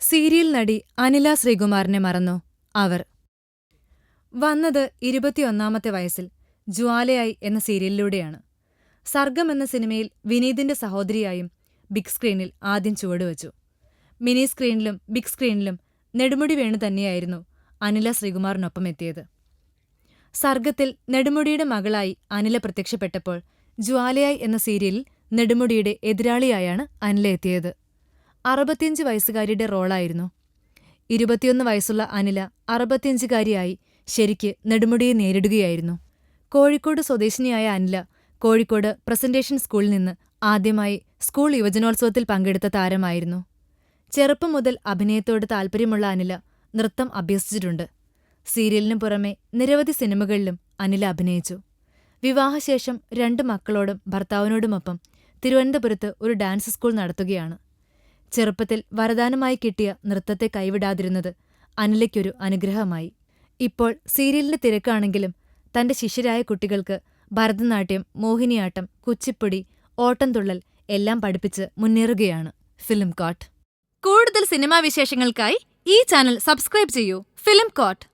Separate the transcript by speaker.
Speaker 1: Serial നടി അനില ശ്രീകുമാറിനെ മറന്നു. അവർ വന്നത് ഇരുപത്തിയൊന്നാമത്തെ വയസ്സിൽ ജ്വാലയായി എന്ന സീരിയലിലൂടെയാണ്. സർഗം എന്ന സിനിമയിൽ വിനീതിന്റെ സഹോദരിയായും ബിഗ് സ്ക്രീനിൽ ആദ്യം ചുവടുവച്ചു. മിനി സ്ക്രീനിലും ബിഗ് സ്ക്രീനിലും നെടുമുടി വേണു തന്നെയായിരുന്നു അനില ശ്രീകുമാറിനൊപ്പം എത്തിയത്. സർഗത്തിൽ നെടുമുടിയുടെ മകളായി അനില പ്രത്യക്ഷപ്പെട്ടപ്പോൾ ജ്വാലയായി എന്ന സീരിയലിൽ നെടുമുടിയുടെ എതിരാളിയായാണ് അനില എത്തിയത്. അറുപത്തിയഞ്ച് വയസ്സുകാരിയുടെ റോളായിരുന്നു. ഇരുപത്തിയൊന്ന് വയസ്സുള്ള അനില അറുപത്തിയഞ്ചുകാരിയായി ശരിക്ക് നെടുമുടിയെ നേരിടുകയായിരുന്നു. കോഴിക്കോട് സ്വദേശിനിയായ അനില കോഴിക്കോട് പ്രസന്റേഷൻ സ്കൂളിൽ നിന്ന് ആദ്യമായി സ്കൂൾ യുവജനോത്സവത്തിൽ പങ്കെടുത്ത താരമായിരുന്നു. ചെറുപ്പം മുതൽ അഭിനയത്തോട് താൽപ്പര്യമുള്ള അനില നൃത്തം അഭ്യസിച്ചിട്ടുണ്ട്. സീരിയലിനു പുറമെ നിരവധി സിനിമകളിലും അനില അഭിനയിച്ചു. വിവാഹശേഷം രണ്ട് മക്കളോടും ഭർത്താവിനോടുമൊപ്പം തിരുവനന്തപുരത്ത് ഒരു ഡാൻസ് സ്കൂൾ നടത്തുകയാണ്. ചെറുപ്പത്തിൽ വരദാനമായി കിട്ടിയ നൃത്തത്തെ കൈവിടാതിരുന്നത് അനിലയ്ക്കൊരു അനുഗ്രഹമായി. ഇപ്പോൾ സീരിയലിന്റെ തിരക്കാണെങ്കിലും തന്റെ ശിഷ്യരായ കുട്ടികൾക്ക് ഭരതനാട്യം മോഹിനിയാട്ടം കുച്ചിപ്പുടി ഓട്ടംതുള്ളൽ എല്ലാം പഠിപ്പിച്ച് മുന്നേറുകയാണ് ഫിലിം കോട്ട്. കൂടുതൽ സിനിമാ വിശേഷങ്ങൾക്കായി ഈ ചാനൽ സബ്സ്ക്രൈബ് ചെയ്യൂ ഫിലിം കോട്ട്.